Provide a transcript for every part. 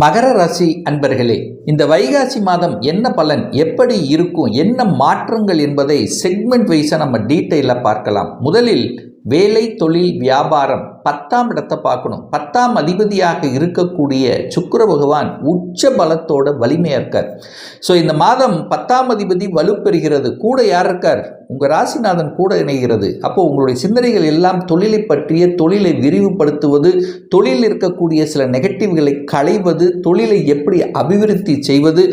மகர ராசி அன்பர்களே இந்த வைகாசி மாதம் என்ன பலன் எப்படி இருக்கும் என்ன மாற்றங்கள் என்பதை செக்மெண்ட் வைஸாக நம்ம டீட்டெயிலாக பார்க்கலாம். முதலில் வேலை தொழில் வியாபாரம். பத்தாம் இடத்தை பார்க்கணும். பத்தாம் அதிபதியாக இருக்கக்கூடிய சுக்கர பகவான் உச்ச பலத்தோட வலிமையாக இருக்கார். ஸோ இந்த மாதம் பத்தாம் அதிபதி வலுப்பெறுகிறது. கூட யார் இருக்கார்? உங்கள் ராசிநாதன் கூட இணைகிறது. அப்போ உங்களுடைய சிந்தனைகள் எல்லாம் தொழிலை பற்றிய தொழிலை விரிவுபடுத்துவது தொழிலில் இருக்கக்கூடிய சில நெகட்டிவ்களை களைவது தொழிலை எப்படி அபிவிருத்தி செய்வது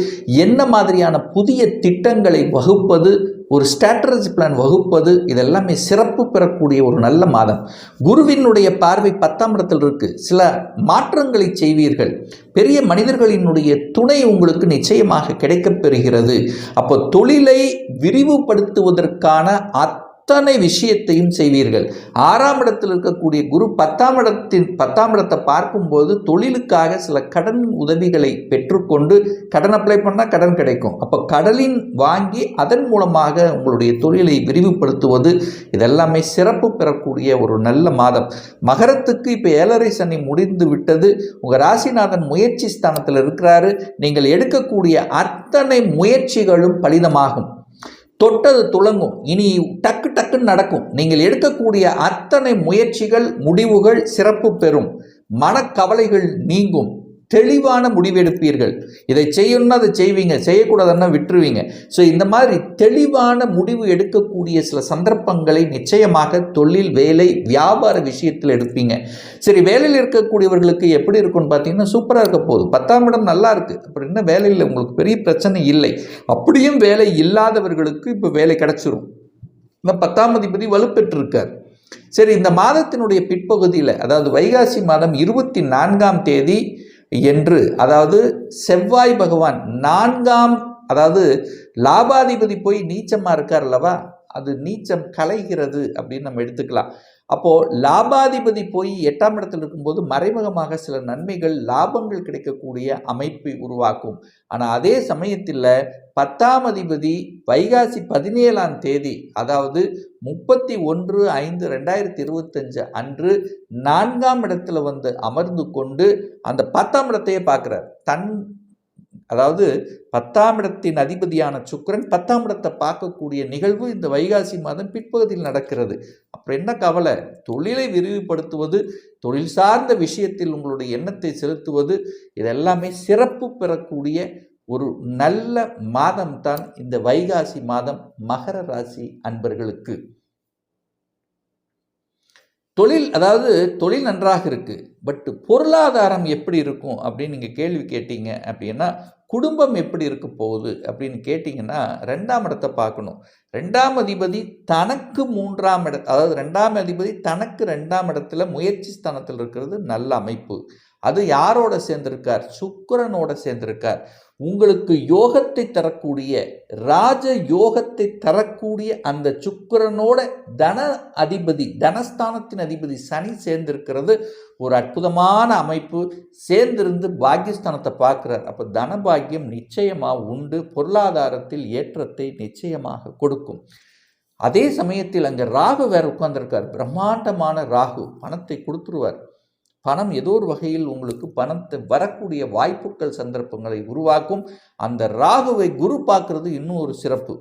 என்ன மாதிரியான புதிய திட்டங்களை வகுப்பது ஒரு ஸ்ட்ராட்டஜி பிளான் வகுப்பது இதெல்லாமே சிறப்பு பெறக்கூடிய ஒரு நல்ல மாதம். குருவினுடைய பார்வை பத்தாம் இடத்தில் இருக்கு. சில மாற்றங்களை செய்வீர்கள். பெரிய மனிதர்களினுடைய துணை உங்களுக்கு நிச்சயமாக கிடைக்கப் பெறுகிறது. அப்போ தொழிலை விரிவுபடுத்துவதற்கான அத்தனை விஷயத்தையும் செய்வீர்கள். ஆறாம் இடத்தில் இருக்கக்கூடிய குரு பத்தாம் இடத்தின் பத்தாம் இடத்தை பார்க்கும்போது தொழிலுக்காக சில கடன் உதவிகளை பெற்றுக்கொண்டு கடன் அப்ளை பண்ணால் கடன் கிடைக்கும். அப்போ கடலின் வாங்கி அதன் மூலமாக உங்களுடைய தொழிலை விரிவுபடுத்துவது இதெல்லாமே சிறப்பு பெறக்கூடிய ஒரு நல்ல மாதம். மகரத்துக்கு இப்போ ஏழரை சனி முடிந்து விட்டது. உங்கள் ராசிநாதன் முயற்சி ஸ்தானத்தில் இருக்கிறாரு. நீங்கள் எடுக்கக்கூடிய அத்தனை முயற்சிகளும் பலிதமாகும். தொட்டது துளங்கும். இனி டக்கு டக்குன்னு நடக்கும். நீங்கள் எடுக்கக்கூடிய அத்தனை முயற்சிகள் முடிவுகள் சிறப்பு பெறும். மனக்கவலைகள் நீங்கும். தெளிவான முடிவெடுப்பீர்கள். இதை செய்யணும்னா அதை செய்வீங்க. செய்யக்கூடாதுன்னா விட்டுருவீங்க. ஸோ இந்த மாதிரி தெளிவான முடிவு எடுக்கக்கூடிய சில சந்தர்ப்பங்களை நிச்சயமாக தொழில் வேலை வியாபார விஷயத்தில் எடுப்பீங்க. சரி வேலையில் இருக்கக்கூடியவர்களுக்கு எப்படி இருக்கும்னு பார்த்தீங்கன்னா சூப்பராக இருக்க போகுது. பத்தாம் இடம் நல்லா இருக்குது அப்புறம் என்ன? வேலையில் உங்களுக்கு பெரிய பிரச்சனை இல்லை. அப்படியும் வேலை இல்லாதவர்களுக்கு இப்போ வேலை கிடச்சிரும். இந்த பத்தாம் அதிபதி வலுப்பெற்றிருக்கார். சரி இந்த மாதத்தினுடைய பிற்பகுதியில் அதாவது வைகாசி மாதம் இருபத்தி நான்காம் தேதி என்று அதாவது செவ்வாய் பகவான் நான்காம் அதாவது லாபாதிபதி போய் நீச்சமாக இருக்கார் அல்லவா? அது நீச்சம் கலைகிறது அப்படின்னு நம்ம எடுத்துக்கலாம். அப்போது லாபாதிபதி போய் எட்டாம் இடத்தில் இருக்கும்போது மறைமுகமாக சில நன்மைகள் லாபங்கள் கிடைக்கக்கூடிய அமைப்பை உருவாக்கும். ஆனால் அதே சமயத்தில் பத்தாம் அதிபதி வைகாசி பதினேழாம் தேதி அதாவது முப்பத்தி ஒன்று ஐந்து ரெண்டாயிரத்தி இருபத்தஞ்சு அன்று நான்காம் இடத்துல வந்து அமர்ந்து கொண்டு அந்த பத்தாம் இடத்தையே பார்க்குறார். தன் அதாவது பத்தாம் இடத்தின் அதிபதியான சுக்கிரன் பத்தாம் இடத்தை பார்க்கக்கூடிய நிகழ்வு இந்த வைகாசி மாதம் பிற்பகுதியில் நடக்கிறது. அப்புறம் என்ன கவலை? தொழிலை விரிவுபடுத்துவது தொழில் சார்ந்த விஷயத்தில் உங்களுடைய எண்ணத்தை செலுத்துவது இதெல்லாமே சிறப்பு பெறக்கூடிய ஒரு நல்ல மாதம்தான் இந்த வைகாசி மாதம் மகர ராசி அன்பர்களுக்கு. தொழில் அதாவது தொழில் நன்றாக இருக்குது பட் பொருளாதாரம் எப்படி இருக்கும் அப்படின்னு நீங்கள் கேள்வி கேட்டீங்க அப்படின்னா குடும்பம் எப்படி இருக்க போகுது அப்படின்னு கேட்டிங்கன்னா ரெண்டாம் இடத்தை பார்க்கணும். ரெண்டாம் அதிபதி தனக்கு மூன்றாம் இட அதாவது ரெண்டாம் அதிபதி தனக்கு ரெண்டாம் இடத்துல முயற்சி ஸ்தானத்தில் இருக்கிறது நல்ல அமைப்பு. அது யாரோட சேர்ந்திருக்கார்? சுக்கரனோட சேர்ந்திருக்கார். உங்களுக்கு யோகத்தை தரக்கூடிய ராஜ யோகத்தை தரக்கூடிய அந்த சுக்கரனோட தன அதிபதி தனஸ்தானத்தின் அதிபதி சனி சேர்ந்திருக்கிறது. ஒரு அற்புதமான அமைப்பு. சேர்ந்திருந்து பாக்கியஸ்தானத்தை பார்க்குறார். அப்போ தனபாகியம் நிச்சயமாக உண்டு. பொருளாதாரத்தில் ஏற்றத்தை நிச்சயமாக கொடுக்கும். அதே சமயத்தில் அங்கே ராகு வேறு உட்கார்ந்துருக்கார். பிரம்மாண்டமான ராகு. பணத்தை கொடுத்துருவார். பணம் ஏதோ ஒரு வகையில் உங்களுக்கு பணத்தை வரக்கூடிய வாய்ப்புகள் சந்தர்ப்பங்களை உருவாக்கும். அந்த ராகுவை குரு பார்க்கறது இன்னும் ஒரு சிறப்பு.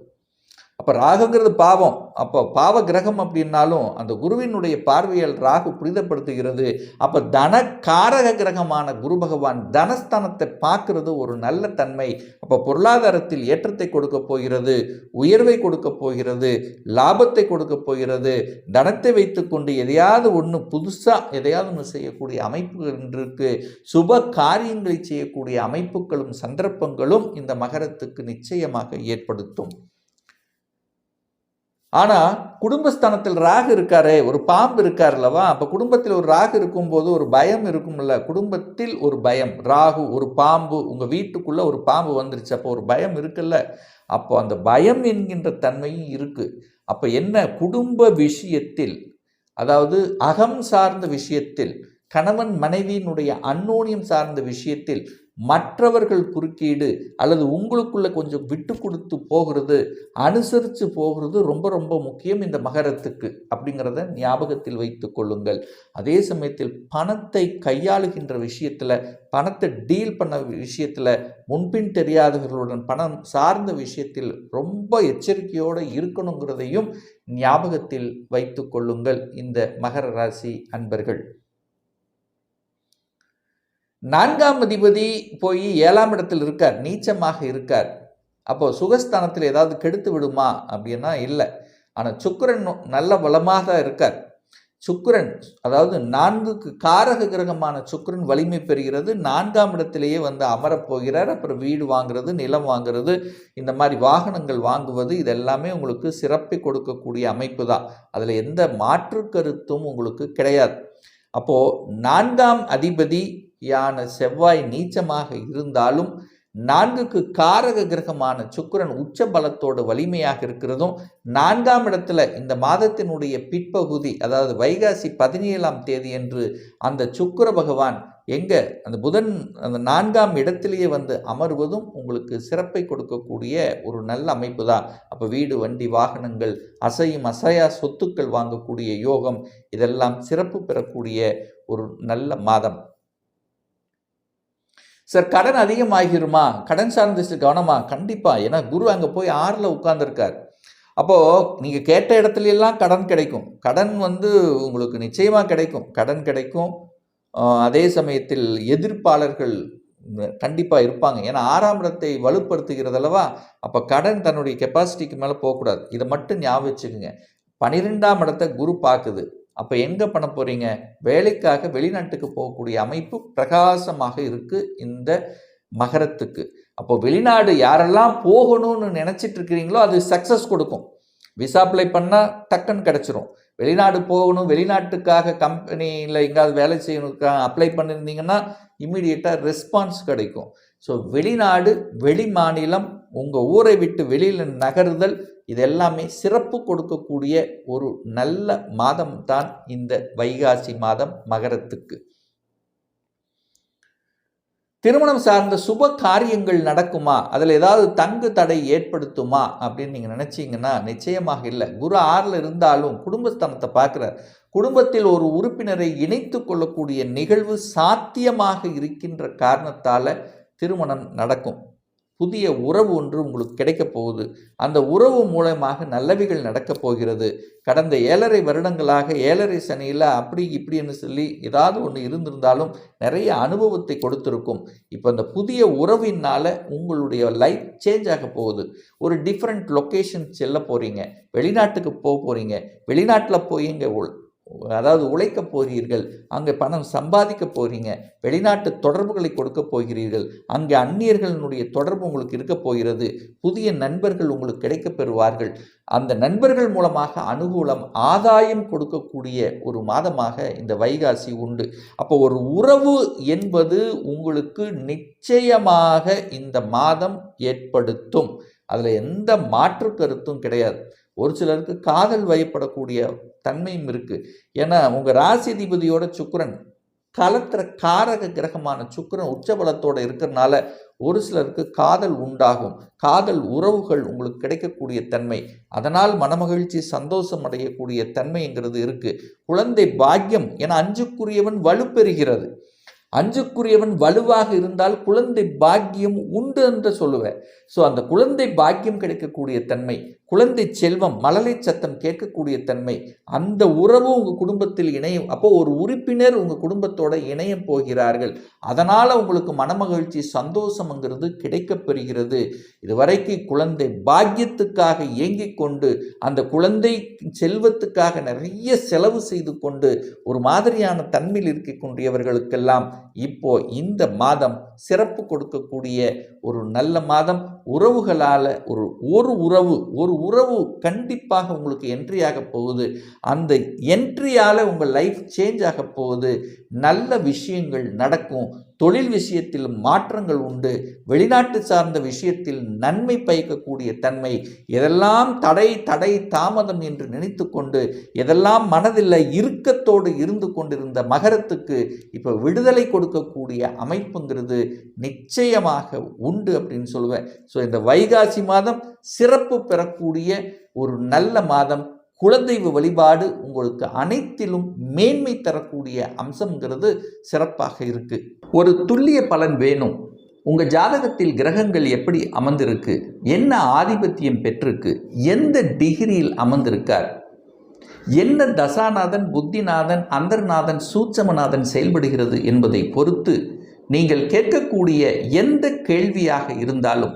அப்போ ராகுங்கிறது பாவம். அப்போ பாவ கிரகம் அப்படின்னாலும் அந்த குருவினுடைய பார்வையால் ராகு புரிதப்படுத்துகிறது அப்போ தன காரக கிரகமான குரு பகவான் தனஸ்தானத்தை பார்க்கறது ஒரு நல்ல தன்மை. அப்போ பொருளாதாரத்தில் ஏற்றத்தை கொடுக்க போகிறது உயர்வை கொடுக்க போகிறது லாபத்தை கொடுக்க போகிறது. தனத்தை வைத்துக்கொண்டு எதையாவது ஒன்று புதுசாக எதையாவது ஒன்று செய்யக்கூடிய அமைப்புகள் இருக்கு சுப காரியங்களை செய்யக்கூடிய அமைப்புகளும் சந்தர்ப்பங்களும் இந்த மகரத்துக்கு நிச்சயமாக ஏற்படுத்தும். ஆனால் குடும்பஸ்தானத்தில் ராகு இருக்காரே ஒரு பாம்பு இருக்கார் அல்லவா? அப்போ குடும்பத்தில் ஒரு ராகு இருக்கும்போது ஒரு பயம் இருக்கும்ல. குடும்பத்தில் ஒரு பயம். ராகு ஒரு பாம்பு உங்கள் வீட்டுக்குள்ளே ஒரு பாம்பு வந்துருச்சு அப்போ ஒரு பயம் இருக்குல்ல. அப்போ அந்த பயம் என்கின்ற தன்மையும் இருக்குது அப்போ என்ன? குடும்ப விஷயத்தில் அதாவது அகம் சார்ந்த விஷயத்தில் கணவன் மனைவியினுடைய அன்னோனியம் சார்ந்த விஷயத்தில் மற்றவர்கள் குறுக்கீடு அல்லது உங்களுக்குள்ளே கொஞ்சம் விட்டு கொடுத்து போகிறது அனுசரித்து போகிறது ரொம்ப ரொம்ப முக்கியம் இந்த மகரத்துக்கு அப்படிங்கிறத ஞாபகத்தில் வைத்து கொள்ளுங்கள். அதே சமயத்தில் பணத்தை கையாளுகின்ற விஷயத்தில் பணத்தை டீல் பண்ண விஷயத்தில் முன்பின் தெரியாதவர்களுடன் பணம் சார்ந்த விஷயத்தில் ரொம்ப எச்சரிக்கையோடு இருக்கணுங்கிறதையும் ஞாபகத்தில் வைத்து கொள்ளுங்கள். இந்த மகர ராசி அன்பர்கள். நான்காம் அதிபதி போய் ஏழாம் இடத்தில் இருக்கார் நீச்சமாக இருக்கார். அப்போ சுகஸ்தானத்தில் ஏதாவது கெடுத்து விடுமா அப்படின்னா இல்லை. ஆனால் சுக்கிரன் நல்ல வளமாக தான் இருக்கார். சுக்கிரன் அதாவது நான்குக்கு காரக கிரகமான சுக்கிரன் வலிமை பெறுகிறது. நான்காம் இடத்திலேயே வந்து அமரப் போகிறார். அப்புறம் வீடு வாங்குறது நிலம் வாங்குறது இந்த மாதிரி வாகனங்கள் வாங்குவது இதெல்லாமே உங்களுக்கு சிறப்பை கொடுக்கக்கூடிய அமைப்பு தான். அதில் எந்த மாற்று கருத்தும் உங்களுக்கு கிடையாது. அப்போது நான்காம் அதிபதி யான செவ்வாய் நீச்சமாக இருந்தாலும் நான்குக்கு காரக கிரகமான சுக்கிரன் உச்ச பலத்தோடு வலிமையாக இருக்கிறதும் நான்காம் இடத்துல இந்த மாதத்தினுடைய பிற்பகுதி அதாவது வைகாசி பதினேழாம் தேதி என்று அந்த சுக்கிர பகவான் எங்க அந்த புதன் அந்த நான்காம் இடத்திலேயே வந்து அமர்வதும் உங்களுக்கு சிறப்பை கொடுக்கக்கூடிய ஒரு நல்ல அமைப்பு தான் அப்போ வீடு வண்டி வாகனங்கள் அசையும் அசையா சொத்துக்கள் வாங்கக்கூடிய யோகம் இதெல்லாம் சிறப்பு பெறக்கூடிய ஒரு நல்ல மாதம். சார் கடன் அதிகமாகிருமா? கடன் சார்ந்து கவனமா? கண்டிப்பாக ஏன்னா குரு அங்கே போய் ஆறில் உட்கார்ந்துருக்கார். அப்போது நீங்கள் கேட்ட இடத்துலலாம் கடன் கிடைக்கும். கடன் வந்து உங்களுக்கு நிச்சயமாக கிடைக்கும். கடன் கிடைக்கும். அதே சமயத்தில் எதிர்ப்பாளர்கள் கண்டிப்பாக இருப்பாங்க. ஏன்னா ஆறாம் இடத்தை வலுப்படுத்துகிறது அல்லவா? அப்போ கடன் தன்னுடைய கெப்பாசிட்டிக்கு மேலே போகக்கூடாது. இதை மட்டும் ஞாபகம் வச்சுக்கோங்க. பன்னிரெண்டாம் இடத்தை குரு பார்க்குது. அப்போ எங்கே பண்ண போகிறீங்க வேலைக்காக வெளிநாட்டுக்கு போகக்கூடிய அமைப்பு பிரகாசமாக இருக்குது இந்த மகரத்துக்கு. அப்போ வெளிநாடு யாரெல்லாம் போகணும்னு நினச்சிட்டு இருக்கிறீங்களோ அது சக்ஸஸ் கொடுக்கும். விசா அப்ளை பண்ணால் டக்குன்னு கிடச்சிரும். வெளிநாடு போகணும் வெளிநாட்டுக்காக கம்பெனியில் எங்கேயாவது வேலை செய்யணுக்காக அப்ளை பண்ணியிருந்தீங்கன்னா இம்மிடியட்டாக ரெஸ்பான்ஸ் கிடைக்கும். ஸோ வெளிநாடு வெளி மாநிலம் உங்கள் ஊரை விட்டு வெளியில் நகருதல் இது எல்லாமே சிறப்பு கொடுக்கக்கூடிய ஒரு நல்ல மாதம் தான் இந்த வைகாசி மாதம் மகரத்துக்கு. திருமணம் சார்ந்த சுப காரியங்கள் நடக்குமா? அதில் ஏதாவது தங்கு தடை ஏற்படுத்துமா? அப்படின்னு நீங்கள் நினச்சிங்கன்னா நிச்சயமாக இல்லை. குரு ஆறில் இருந்தாலும் குடும்பஸ்தானத்தை பார்க்குறார். குடும்பத்தில் ஒரு உறுப்பினரை இணைத்து கொள்ளக்கூடிய நிகழ்வு சாத்தியமாக இருக்கின்ற காரணத்தால் திருமணம் நடக்கும். புதிய உறவு ஒன்று உங்களுக்கு கிடைக்கப் போகுது. அந்த உறவு மூலமாக நல்லவைகள் நடக்கப் போகிறது. கடந்த ஏழரை வருடங்களாக ஏழரை சனியில் அப்படி இப்படின்னு சொல்லி ஏதாவது ஒன்று இருந்திருந்தாலும் நிறைய அனுபவத்தை கொடுத்துருக்கும். இப்போ அந்த புதிய உறவினால் உங்களுடைய லைஃப் சேஞ்ச் ஆக போகுது. ஒரு டிஃப்ரெண்ட் லொக்கேஷன் செல்ல போகிறீங்க வெளிநாட்டுக்கு போக போகிறீங்க வெளிநாட்டில் போய் இங்கே அதாவது உழைக்க போகிறீர்கள் அங்கே பணம் சம்பாதிக்க போகிறீங்க வெளிநாட்டு தொடர்புகளை கொடுக்க போகிறீர்கள் அங்கே அந்நியர்களினுடைய தொடர்பு உங்களுக்கு இருக்க போகிறது புதிய நண்பர்கள் உங்களுக்கு கிடைக்கப் பெறுவார்கள். அந்த நண்பர்கள் மூலமாக அனுகூலம் ஆதாயம் கொடுக்கக்கூடிய ஒரு மாதமாக இந்த வைகாசி உண்டு. அப்போ ஒரு உறவு என்பது உங்களுக்கு நிச்சயமாக இந்த மாதம் ஏற்படுத்தும். அதில் எந்த மாற்று கருத்தும் கிடையாது. ஒரு சிலருக்கு காதல் வயப்படக்கூடிய தன்மையும் இருக்குது ஏன்னா உங்கள் ராசிதிபதியோட சுக்கரன் கலத்திர காரக கிரகமான சுக்கரன் உச்சபலத்தோடு இருக்கிறனால ஒரு சிலருக்கு காதல் உண்டாகும். காதல் உறவுகள் உங்களுக்கு கிடைக்கக்கூடிய தன்மை. அதனால் மனமகிழ்ச்சி சந்தோஷம் அடையக்கூடிய தன்மைங்கிறது இருக்குது குழந்தை பாக்கியம் என அஞ்சுக்குரியவன் வலுப்பெறுகிறது. அஞ்சுக்குரியவன் வலுவாக இருந்தால் குழந்தை பாக்கியம் உண்டு என்று சொல்லுவேன். ஸோ அந்த குழந்தை பாக்கியம் கிடைக்கக்கூடிய தன்மை குழந்தை செல்வம் மழலை சத்தம் கேட்கக்கூடிய தன்மை அந்த உறவு உங்கள் குடும்பத்தில் இணையும். அப்போ ஒரு உறுப்பினர் உங்கள் குடும்பத்தோட இணையம் போகிறார்கள். அதனால் உங்களுக்கு மனமகிழ்ச்சி சந்தோஷம்ங்கிறது கிடைக்கப்பெறுகிறது இதுவரைக்கும் குழந்தை பாக்கியத்துக்காக இயங்கிக் கொண்டு அந்த குழந்தை செல்வத்துக்காக நிறைய செலவு செய்து கொண்டு ஒரு மாதிரியான தன்மையில் இருக்கக்கூடியவர்களுக்கெல்லாம் இப்போ இந்த மாதம் சிறப்பு கொடுக்கக்கூடிய ஒரு நல்ல மாதம். உறவுகளால் ஒரு ஒரு உறவு ஒரு உறவு கண்டிப்பாக உங்களுக்கு என்ட்ரி ஆக போகுது. அந்த என்ட்ரியால் உங்கள் லைஃப் சேஞ்ச் ஆக போகுது. நல்ல விஷயங்கள் நடக்கும். தொழில் விஷயத்தில் மாற்றங்கள் உண்டு. வெளிநாட்டு சார்ந்த விஷயத்தில் நன்மை பயக்கக்கூடிய தன்மை எதெல்லாம் தடை தடை தாமதம் என்று நினைத்து கொண்டு எதெல்லாம் மனதில் இறுக்கத்தோடு இருந்து கொண்டிருந்த மகரத்துக்கு இப்போ விடுதலை கொடுக்கக்கூடிய அமைப்புங்கிறது நிச்சயமாக உண்டு அப்படின்னு சொல்லுவேன். ஸோ இந்த வைகாசி மாதம் சிறப்பு பெறக்கூடிய ஒரு நல்ல மாதம் குலதெய்வ வழிபாடு உங்களுக்கு அனைத்திலும் மேன்மை தரக்கூடிய அம்சம்ங்கிறது சிறப்பாக இருக்கு. ஒரு துல்லிய பலன் வேணும். உங்கள் ஜாதகத்தில் கிரகங்கள் எப்படி அமர்ந்திருக்கு? என்ன ஆதிபத்தியம் பெற்றிருக்கு? எந்த டிகிரியில் அமர்ந்திருக்கார்? என்ன தசாநாதன் புத்திநாதன் அந்தர்நாதன் சூட்சமநாதன் செயல்படுகிறது என்பதை பொறுத்து நீங்கள் கேட்கக்கூடிய எந்த கேள்வியாக இருந்தாலும்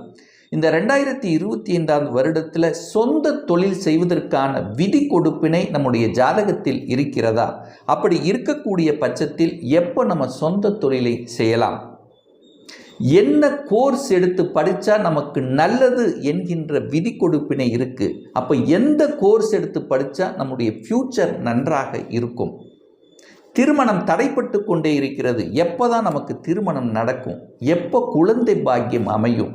இந்த ரெண்டாயிரத்தி இருபத்தி ஐந்தாம் வருடத்தில் சொந்த தொழில் செய்வதற்கான விதி கொடுப்பினை நம்முடைய ஜாதகத்தில் இருக்கிறதா? அப்படி இருக்கக்கூடிய பட்சத்தில் எப்போ நம்ம சொந்த தொழிலை செய்யலாம்? என்ன கோர்ஸ் எடுத்து படித்தா நமக்கு நல்லது என்கின்ற விதி கொடுப்பினை இருக்குது அப்போ எந்த கோர்ஸ் எடுத்து படித்தா நம்முடைய ஃப்யூச்சர் நன்றாக இருக்கும்? திருமணம் தடைப்பட்டு கொண்டே இருக்கிறது. எப்போ தான் நமக்கு திருமணம் நடக்கும்? எப்போ குழந்தை பாக்கியம் அமையும்?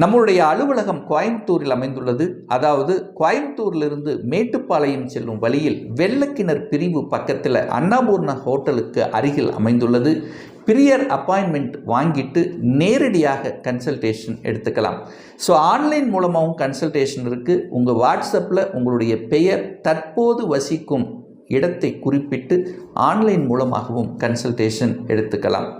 நம்மளுடைய அலுவலகம் கோயம்புத்தூரில் அமைந்துள்ளது. அதாவது கோயம்புத்தூரிலிருந்து மேட்டுப்பாளையம் செல்லும் வழியில் வெள்ளக்கிணர் பிரிவு பக்கத்தில் அன்னபூர்ணா ஹோட்டலுக்கு அருகில் அமைந்துள்ளது. பிரியர் அப்பாயின்மெண்ட் வாங்கிட்டு நேரடியாக கன்சல்டேஷன் எடுத்துக்கலாம். ஸோ ஆன்லைன் மூலமாகவும் கன்சல்டேஷன் இருக்குது உங்கள் வாட்ஸ்அப்பில் உங்களுடைய பெயர் தற்போது வசிக்கும் இடத்தை குறிப்பிட்டு ஆன்லைன் மூலமாகவும் கன்சல்டேஷன் எடுத்துக்கலாம்.